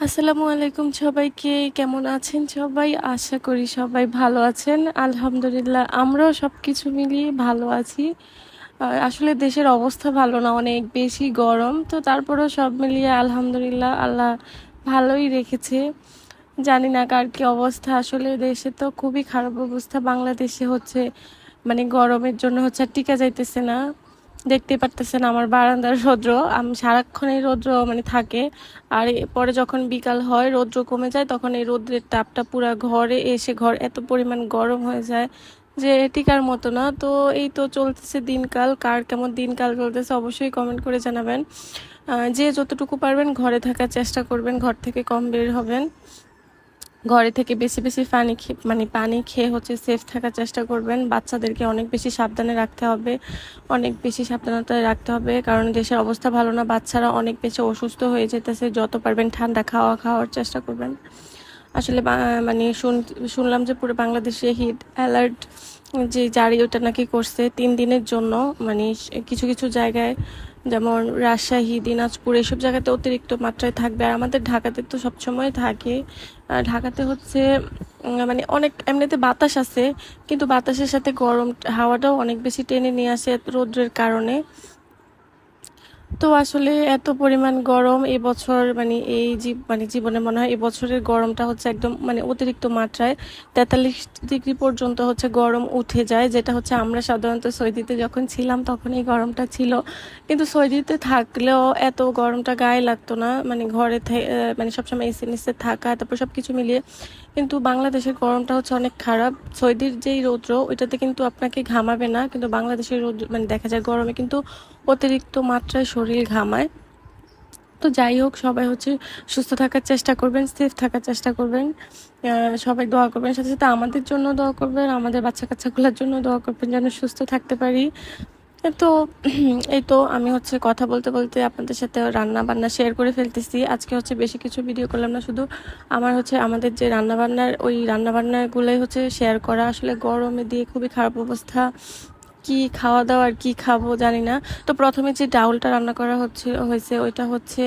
আসসালামু আলাইকুম সবাইকে, কেমন আছেন সবাই? আশা করি সবাই ভালো আছেন। আলহামদুলিল্লাহ, আমরাও সব কিছু মিলিয়ে ভালো আছি। আসলে দেশের অবস্থা ভালো না, অনেক বেশি গরম। তো তারপরেও সব মিলিয়ে আলহামদুলিল্লাহ, আল্লাহ ভালোই রেখেছে। জানি না কার কি অবস্থা। আসলে দেশে তো খুবই খারাপ অবস্থা। বাংলাদেশে হচ্ছে মানে গরমের জন্য হচ্ছে টিকা যাইতেছে না। দেখতেই পারতেছেন আমার বারান্দার রৌদ্র। আমি, সারাক্ষণ এই রৌদ্র মানে থাকে। আর পরে যখন বিকাল হয়, রৌদ্র কমে যায়, তখন এই রৌদ্রের তাপটা পুরো ঘরে এসে, ঘর এত পরিমাণ গরম হয়ে যায় যে টিকার মতো না। তো এই তো চলতেছে দিনকাল। কার কেমন দিনকাল চলতেছে অবশ্যই কমেন্ট করে জানাবেন। যে যতটুকু পারবেন, ঘরে থাকার চেষ্টা করবেন, ঘর থেকে কম বের হবেন। ঘরে থেকে বেশি বেশি পানি খেয়ে মানে পানি খেয়ে হচ্ছে সেফ থাকার চেষ্টা করবেন। বাচ্চাদেরকে অনেক বেশি সাবধানে রাখতে হবে। অনেক বেশি সাবধানতায় রাখতে হবে, কারণ দেশের অবস্থা ভালো না, বাচ্চারা অনেক বেশি অসুস্থ হয়ে যেতেছে। যত পারবেন ঠান্ডা খাওয়া খাওয়ার চেষ্টা করবেন। আসলে মানে শুন- শুনলাম যে পুরো বাংলাদেশে হিট অ্যালার্ট যে জারি ওটা নাকি করছে। তিন দিনের জন্য মানে কিছু কিছু জায়গায় যেমন রাজশাহী, দিনাজপুর, এসব জায়গাতে অতিরিক্ত মাত্রায় থাকবে। আর আমাদের ঢাকাতে তো সবসময় থাকে। ঢাকাতে হচ্ছে মানে অনেক, এমনিতে বাতাস আছে, কিন্তু বাতাসের সাথে গরম হাওয়াটাও অনেক বেশি টেনে নিয়ে আসে রৌদ্রের কারণে। তো আসলে এত পরিমাণ গরম এবছর মানে এই জীব মানে জীবনে মনে হয় এবছরের গরমটা হচ্ছে একদম মানে অতিরিক্ত মাত্রায়। তেতাল্লিশ ডিগ্রি পর্যন্ত হচ্ছে গরম উঠে যায়, যেটা হচ্ছে আমরা সাধারণত সৌদিতে যখন ছিলাম তখন এই গরমটা ছিল। কিন্তু সৌদিতে থাকলেও এত গরমটা গায়ে লাগতো না মানে ঘরে মানে সবসময় এসি নিচে থাকা, তারপর সব কিছু মিলিয়ে। কিন্তু বাংলাদেশের গরমটা হচ্ছে অনেক খারাপ। সৌদির যেই রৌদ্র, ওইটাতে কিন্তু আপনাকে ঘামাবে না, কিন্তু বাংলাদেশের রৌদ্র মানে দেখা যায় গরমে কিন্তু অতিরিক্ত মাত্রায় শরীর ঘামায়। তো যাই হোক, সবাই হচ্ছে সুস্থ থাকার চেষ্টা করবেন সেফ থাকার চেষ্টা করবেন। সবাই দোয়া করবেন, সাথে সাথে আমাদের জন্য দোয়া করবেন, আমাদের বাচ্চা কাচ্চাগুলোর জন্য দোয়া করবেন, যেন সুস্থ থাকতে পারি। তো, এই তো আমি হচ্ছে কথা বলতে বলতে আপনাদের সাথে রান্না বান্না শেয়ার করে ফেলতেছি। আজকে হচ্ছে বেশি কিছু ভিডিও করলাম না, শুধু আমার হচ্ছে, আমাদের যে রান্নাবান্নার, ওই রান্নাবান্নাগুলোই হচ্ছে শেয়ার করা। আসলে গরমে দিয়ে খুবই খারাপ অবস্থা। কি খাওয়া দাওয়া আর কি খাব জানি না। তো প্রথমে যে ডাউলটা রান্না করা হচ্ছে, হয়েছে, ওইটা হচ্ছে,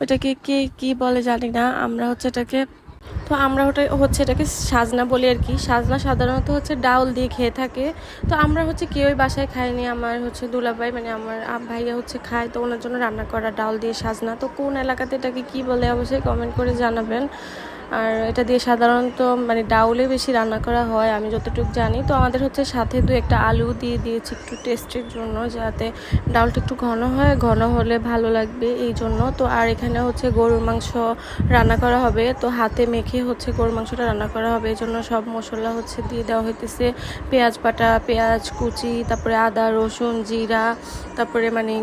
ওইটাকে কে কি বলে জানি না, আমরা হচ্ছে এটাকে, তো আমরা ওটা হচ্ছে এটাকে সাজনা বলি আর কি। সাজনা সাধারণত হচ্ছে ডাউল দিয়ে খেয়ে থাকে। তো আমরা হচ্ছে কেউই বাসায় খাইনি, আমার হচ্ছে দুলাভাই মানে আমার ভাইয়া হচ্ছে খায়, তো ওনার জন্য রান্না করা ডাউল দিয়ে সাজনা। তো কোন এলাকাতে এটাকে কি বলে অবশ্যই কমেন্ট করে জানাবেন। আর এটা দিয়ে সাধারণত মানে ডাউলে বেশি রান্না করা হয়, আমি যতটুকু জানি। তো আমাদের হচ্ছে সাথে দু একটা আলু দিয়ে দিয়েছি একটু টেস্টের জন্য, যাতে ডাউলটা একটু ঘন হয়, ঘন হলে ভালো লাগবে এই জন্য। তো আর এখানে হচ্ছে গরুর মাংস রান্না করা হবে, তো হাতে মেখে হচ্ছে গরুর মাংসটা রান্না করা হবে। এই জন্য সব মশলা হচ্ছে দিয়ে দেওয়া হইতেছে। পেঁয়াজ বাটা, পেঁয়াজ, কুচি, তারপরে আদা, রসুন, জিরা, তারপরে মানে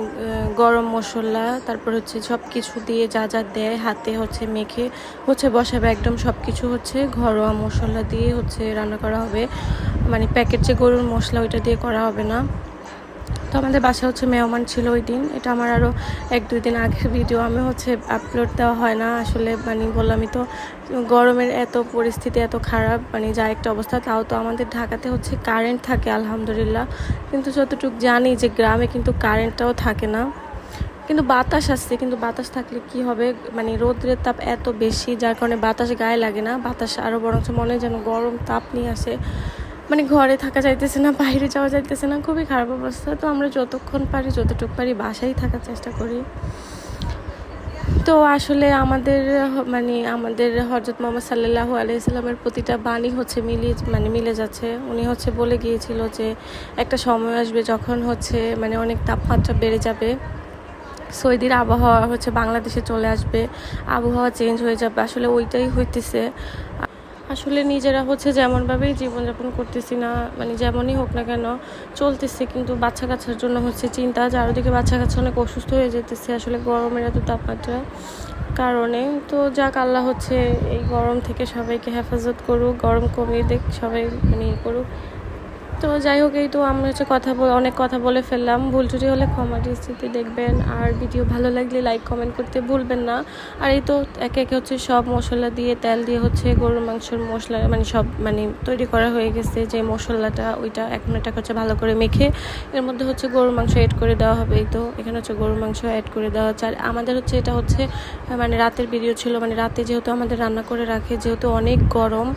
গরম মশলা, তারপর হচ্ছে সব কিছু দিয়ে যা যা দেয় হাতে হচ্ছে মেখে হচ্ছে বসাবে একদম সব কিছু হচ্ছে ঘরোয়া মশলা দিয়ে হচ্ছে রান্না করা হবে। মানে প্যাকেট যে গরুর মশলা ওইটা দিয়ে করা হবে না। তো আমাদের বাসা হচ্ছে মেহমান ছিল ওই দিন। এটা আমার আরও এক দুই দিন আগের ভিডিও আমি হচ্ছে আপলোড দেওয়া হয় না। আসলে মানে বললামই তো গরমের এত পরিস্থিতি এত খারাপ মানে যা একটা অবস্থা, তাও তো আমাদের ঢাকাতে হচ্ছে কারেন্ট থাকে আলহামদুলিল্লাহ। কিন্তু যতটুকু জানি যে গ্রামে কিন্তু কারেন্টটাও থাকে না। কিন্তু বাতাস আসছে, কিন্তু বাতাস থাকলে কি হবে? মানে রোদ্রের তাপ এত বেশি, যার কারণে বাতাস গায়ে লাগে না। বাতাস আরও বরঞ্চ মনে যেন গরম তাপ নিয়ে আসে। মানে ঘরে থাকা যাইতেছে না, বাইরে যাওয়া যাইতেছে না, খুবই খারাপ অবস্থা। তো আমরা যতক্ষণ পারি, যতটুকু পারি বাসায় থাকার চেষ্টা করি। তো আসলে আমাদের মানে আমাদের হজরত মোহাম্মদ সাল্লাহ আলাইসাল্লামের প্রতিটা বাণী হচ্ছে মিলিয়ে মানে মিলে যাচ্ছে। উনি হচ্ছে বলে গিয়েছিল যে, একটা সময় আসবে যখন হচ্ছে মানে অনেক তাপমাত্রা বেড়ে যাবে। সৌদির আবহাওয়া হচ্ছে বাংলাদেশে চলে আসবে, আবহাওয়া চেঞ্জ হয়ে যাবে, আসলে ওইটাই হইতেছে। আসলে নিজেরা হচ্ছে যেমনভাবেই জীবনযাপন করতেছি না মানে যেমনই হোক না কেন, চলতেছে, কিন্তু বাচ্চা কাচ্চার জন্য হচ্ছে চিন্তা, চারদিকে বাচ্চা কাচ্চা অনেক অসুস্থ হয়ে যেতেছে আসলে গরমের এত তাপমাত্রা কারণে। তো যাক, আল্লাহ হচ্ছে এই গরম থেকে সবাইকে হেফাজত করুক, গরম কমিয়ে দেখ, সবাই মানে করুক। তো যাই হোক এই তো আমরা হচ্ছে কথা বলে অনেক কথা বলে ফেললাম। ভুল ত্রুটি হলে ক্ষমা দৃষ্টিতে দেখবেন। আর ভিডিও ভালো লাগলে লাইক কমেন্ট করতে ভুলবেন না। আর এই তো একে একে হচ্ছে সব মশলা দিয়ে তেল দিয়ে হচ্ছে গরুর মাংসের মশলা মানে সব মানে তৈরি করা হয়ে গেছে। যে মশলাটা ওইটা এখন এটাকে হচ্ছে ভালো করে মেখে এর মধ্যে হচ্ছে গরুর মাংস অ্যাড করে দেওয়া হবে। এই তো এখানে হচ্ছে গরুর মাংস অ্যাড করে দেওয়া হচ্ছে। আর আমাদের হচ্ছে এটা হচ্ছে মানে রাতের ভিডিও ছিল। মানে রাতে যেহেতু আমাদের রান্না করে রাখে যেহেতু অনেক গরম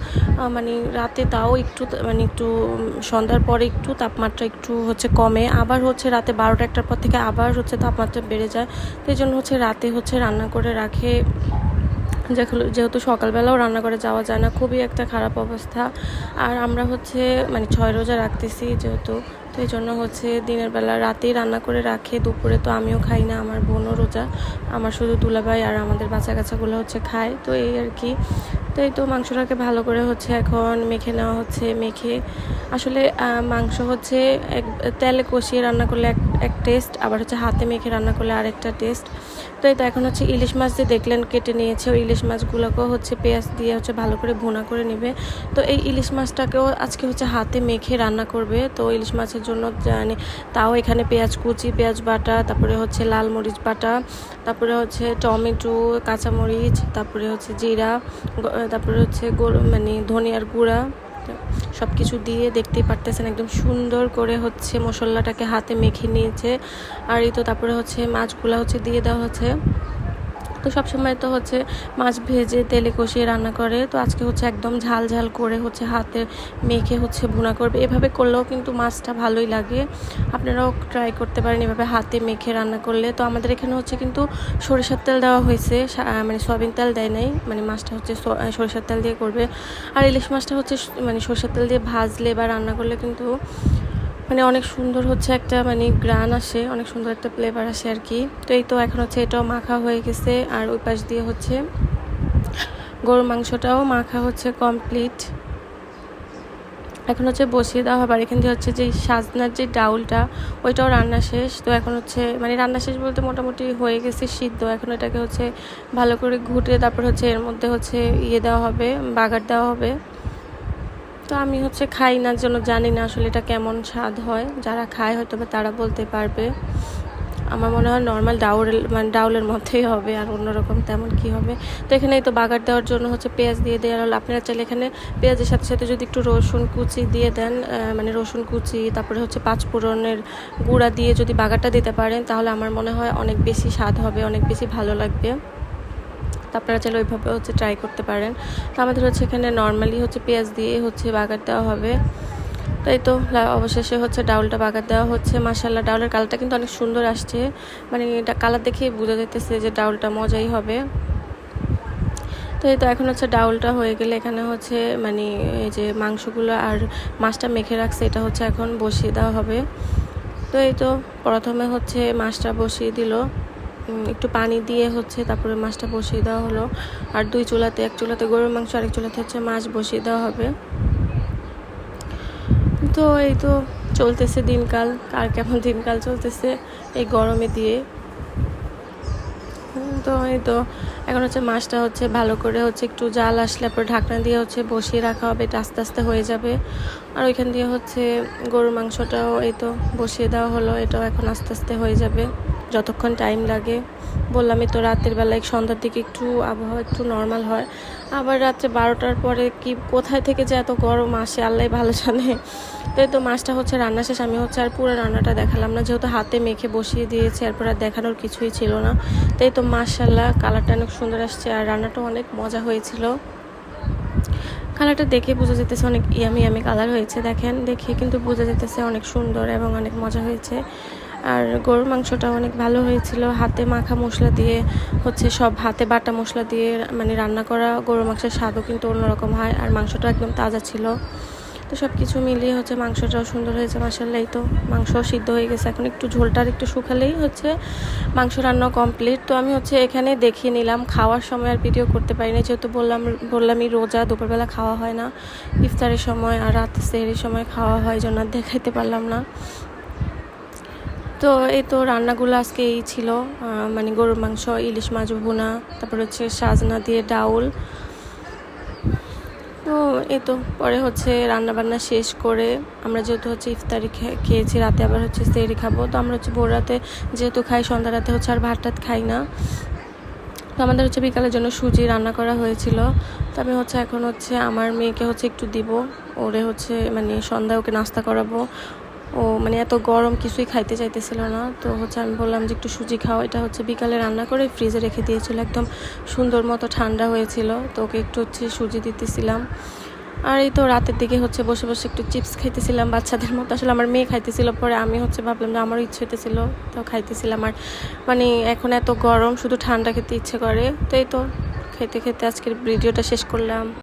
মানে রাতে তাও একটু মানে একটু উম, সন্ধ্যার পরে একটু তাপমাত্রা একটু হচ্ছে কমে। আবার হচ্ছে রাতে বারোটা একটার পর থেকে আবার হচ্ছে তাপমাত্রা বেড়ে যায়। তো এই জন্য হচ্ছে রাতে হচ্ছে রান্না করে রাখে। যেহেতু সকালবেলাও রান্না করে যাওয়া যায় না, খুবই একটা খারাপ অবস্থা। আর আমরা হচ্ছে মানে ছয় রোজা রাখতেছি যেহেতু, তো এই জন্য হচ্ছে দিনের বেলা রাতেই রান্না করে রাখে। দুপুরে তো আমিও খাই না, আমার বোনও রোজা। আমার শুধু দুলাভাই আর আমাদের বাচ্চা কাচ্চাগুলো হচ্ছে খায়। তো এই আর কি। তো এই তো মাংসটাকে ভালো করে হচ্ছে এখন মেখে নেওয়া হচ্ছে, মেখে। আসলে মাংস হচ্ছে এক, তেলে কষিয়ে রান্না করলে এক এক টেস্ট আবার হচ্ছে হাতে মেখে রান্না করলে আরেকটা টেস্ট তো এটা এখন হচ্ছে ইলিশ মাছ যে দেখলেন, কেটে নিয়েছে। ওই ইলিশ মাছগুলোকেও হচ্ছে পেঁয়াজ দিয়ে হচ্ছে ভালো করে ভুনা করে নেবে। তো এই ইলিশ মাছটাকেও আজকে হচ্ছে হাতে মেখে রান্না করবে। তো ইলিশ মাছের জন্য জানি, তাও এখানে পেঁয়াজ কুচি, পেঁয়াজ বাটা, তারপরে হচ্ছে লাল মরিচ বাটা, তারপরে হচ্ছে টমেটো, কাঁচামরিচ, তারপরে হচ্ছে জিরা তারপরে হচ্ছে মানে ধনিয়ার গুঁড়া সব কিছু দিয়ে দেখতেই পারতেছেন একদম সুন্দর করে হচ্ছে মশলাটাকে হাতে মেখে নিয়েছে। আর এই তো তারপরে হচ্ছে মাছগুলো হচ্ছে দিয়ে দেওয়া হচ্ছে। তো সবসময় তো হচ্ছে মাছ ভেজে তেলে কষিয়ে রান্না করে, তো আজকে হচ্ছে একদম ঝাল ঝাল করে হচ্ছে হাতে মেখে হচ্ছে ভুনা করবে। এভাবে করলেও কিন্তু মাছটা ভালোই লাগে। আপনারাও ট্রাই করতে পারেন এভাবে হাতে মেখে রান্না করলে। তো আমাদের এখানে হচ্ছে কিন্তু সরিষার তেল দেওয়া হয়েছে মানে সয়াবিন তেল দেয় নাই মানে মাছটা হচ্ছে সরিষার তেল দিয়ে করবে। আর ইলিশ মাছটা হচ্ছে মানে সরিষার তেল দিয়ে ভাজলে বা রান্না করলে কিন্তু মানে অনেক সুন্দর হচ্ছে একটা মানে গ্রান আসে, অনেক সুন্দর একটা ফ্লেভার আসে আর কি তো এই তো এখন হচ্ছে এটাও মাখা হয়ে গেছে, আর ওই পাশ দিয়ে হচ্ছে গরুর মাংসটাও মাখা হচ্ছে কমপ্লিট এখন হচ্ছে বসিয়ে দেওয়া হবে, আর এখান দিয়ে হচ্ছে যে সাজনার যে ডাউলটা, ওইটাও রান্না শেষ। তো এখন হচ্ছে মানে রান্না শেষ বলতে মোটামুটি হয়ে গেছে সিদ্ধ। এখন এটাকে হচ্ছে ভালো করে ঘুটে তারপর হচ্ছে এর মধ্যে হচ্ছে ইয়ে দেওয়া হবে, বাগার দেওয়া হবে। তো আমি হচ্ছে খাই না জন্য জানি না আসলে এটা কেমন স্বাদ হয়। যারা খায় হয়তো বা তারা বলতে পারবে। আমার মনে হয় নর্মাল ডাউল মানে ডাউলের মধ্যেই হবে, আর অন্যরকম তেমন কি হবে। তো এখানে তো বাগার দেওয়ার জন্য হচ্ছে পেঁয়াজ দিয়ে দেওয়া হলো। আপনারা চাইলে এখানে পেঁয়াজের সাথে সাথে যদি একটু রসুন কুচি দিয়ে দেন মানে রসুন কুচি, তারপরে হচ্ছে পাঁচ ফোড়নের গুঁড়া দিয়ে যদি বাগারটা দিতে পারেন, তাহলে আমার মনে হয় অনেক বেশি স্বাদ হবে, অনেক বেশি ভালো লাগবে। তো আপনারা চাইলে ওইভাবে হচ্ছে ট্রাই করতে পারেন। তো আমাদের হচ্ছে এখানে নর্মালি হচ্ছে পেঁয়াজ দিয়ে হচ্ছে বাগার দেওয়া হবে। তাই তো অবশেষে হচ্ছে ডাউলটা বাগার দেওয়া হচ্ছে। মাসাল্লাহ ডাউলের কালারটা কিন্তু অনেক সুন্দর আসছে। মানে এটা কালার দেখেই বোঝা যাইতেছে যে ডাউলটা মজাই হবে। তো এই তো এখন হচ্ছে ডাউলটা হয়ে গেলে এখানে হচ্ছে মানে এই যে মাংসগুলো আর মাছটা মেখে রাখছে, এটা হচ্ছে এখন বসিয়ে দেওয়া হবে। তো এই তো, প্রথমে হচ্ছে মাছটা বসিয়ে দিল। একটু পানি দিয়ে হচ্ছে তারপরে মাছটা বসিয়ে দেওয়া হলো। আর দুই চুলাতে, এক চুলাতে গরুর মাংস, আরেক চুলাতে হচ্ছে মাছ বসিয়ে দেওয়া হবে। তো এই তো চলতেছে দিনকাল। আর কেমন দিনকাল চলতেছে এই গরমে দিয়ে? তো এই তো এখন হচ্ছে মাছটা হচ্ছে ভালো করে হচ্ছে একটু জাল আসলে পরে ঢাকনা দিয়ে হচ্ছে বসিয়ে রাখা হবে, এটা আস্তে আস্তে হয়ে যাবে। আর ওইখান দিয়ে হচ্ছে গরুর মাংসটাও এই তো বসিয়ে দেওয়া হলো, এটাও এখন আস্তে আস্তে হয়ে যাবে। যতক্ষণ টাইম লাগে। বললামই তো রাতের বেলায় সন্ধ্যার দিকে একটু আবহাওয়া একটু নর্মাল হয়। আবার রাত্রে বারোটার পরে কি, কোথায় থেকে যে এত গরম আসে আল্লাহ ভালো জানে। তো এই তো মাছটা হচ্ছে রান্না শেষ, আমি হচ্ছে আর পুরো রান্নাটা দেখালাম না, যেহেতু হাতে মেখে বসিয়ে দিয়েছে, এরপর আর দেখানোর কিছুই ছিল না। তো এই তো মাশাল্লাহ কালারটা অনেক সুন্দর আসছে আর রান্নাটা অনেক মজা হয়েছিল। কালারটা দেখে বোঝা যেতেছে অনেক ইয়ামি ইয়ামি কালার হয়েছে, দেখেন, দেখে কিন্তু বোঝা যেতেছে অনেক সুন্দর এবং অনেক মজা হয়েছে। আর গরুর মাংসটা অনেক ভালো হয়েছিল। হাতে মাখা মশলা দিয়ে, হচ্ছে সব হাতে বাটা মশলা দিয়ে মানে রান্না করা গরুর মাংসের স্বাদও কিন্তু অন্যরকম হয় আর মাংসটা একদম তাজা ছিল। তো সব কিছু মিলিয়ে হচ্ছে মাংসটাও সুন্দর হয়েছে মাসাল্লাহ এই তো মাংস সিদ্ধ হয়ে গেছে। এখন একটু ঝোলটা আর একটু শুকালেই হচ্ছে মাংস রান্না কমপ্লিট তো আমি হচ্ছে এখানে দেখিয়ে নিলাম, খাওয়ার সময় আর ভিডিও করতে পারিনি। যেহেতু বললাম, বললামই রোজা দুপুরবেলা খাওয়া হয় না, ইফতারের সময় আর রাত সেহরির সময় খাওয়া হয় জন্য দেখাইতে পারলাম না। তো এই তো রান্নাগুলো আজকে এই ছিল মানে গরুর মাংস, ইলিশ মাছ ভুনা, তারপর হচ্ছে সাজনা দিয়ে ডাউল। তো এই তো, পরে হচ্ছে রান্না বান্না শেষ করে আমরা যেহেতু হচ্ছে ইফতারি খেয়েছি, রাতে আবার হচ্ছে সেরি খাব। তো আমরা হচ্ছে ভোর রাতে যেহেতু খাই, সন্ধ্যা রাতে হচ্ছে আর ভাত টাত খাই না। তো আমাদের হচ্ছে বিকালের জন্য সুজি রান্না করা হয়েছিল। তো আমি হচ্ছে এখন হচ্ছে আমার মেয়েকে হচ্ছে একটু দিব, ওরে হচ্ছে মানে সন্ধ্যায় ওকে নাস্তা করাবো। ও মানে এত গরম কিছুই খাইতে চাইতেছিল না। তো হচ্ছে আমি বললাম যে একটু সুজি খাও। এটা হচ্ছে বিকালে রান্না করে ফ্রিজে রেখে দিয়েছিল। একদম সুন্দর মতো ঠান্ডা হয়েছিল। তো ওকে একটু হচ্ছে সুজি দিতেছিলাম। আর এই তো রাতের দিকে হচ্ছে বসে বসে একটু চিপস খাইতেছিলাম বাচ্চাদের মতো। আসলে আমার মেয়ে খাইতেছিল, পরে আমি হচ্ছে ভাবলাম যে আমারও ইচ্ছে হতেছিল তো খাইতেছিলাম। আর মানে এখন এত গরম, শুধু ঠান্ডা খেতে ইচ্ছে করে। তো এই তো, খেতে খেতে আজকের ভিডিওটা শেষ করলাম।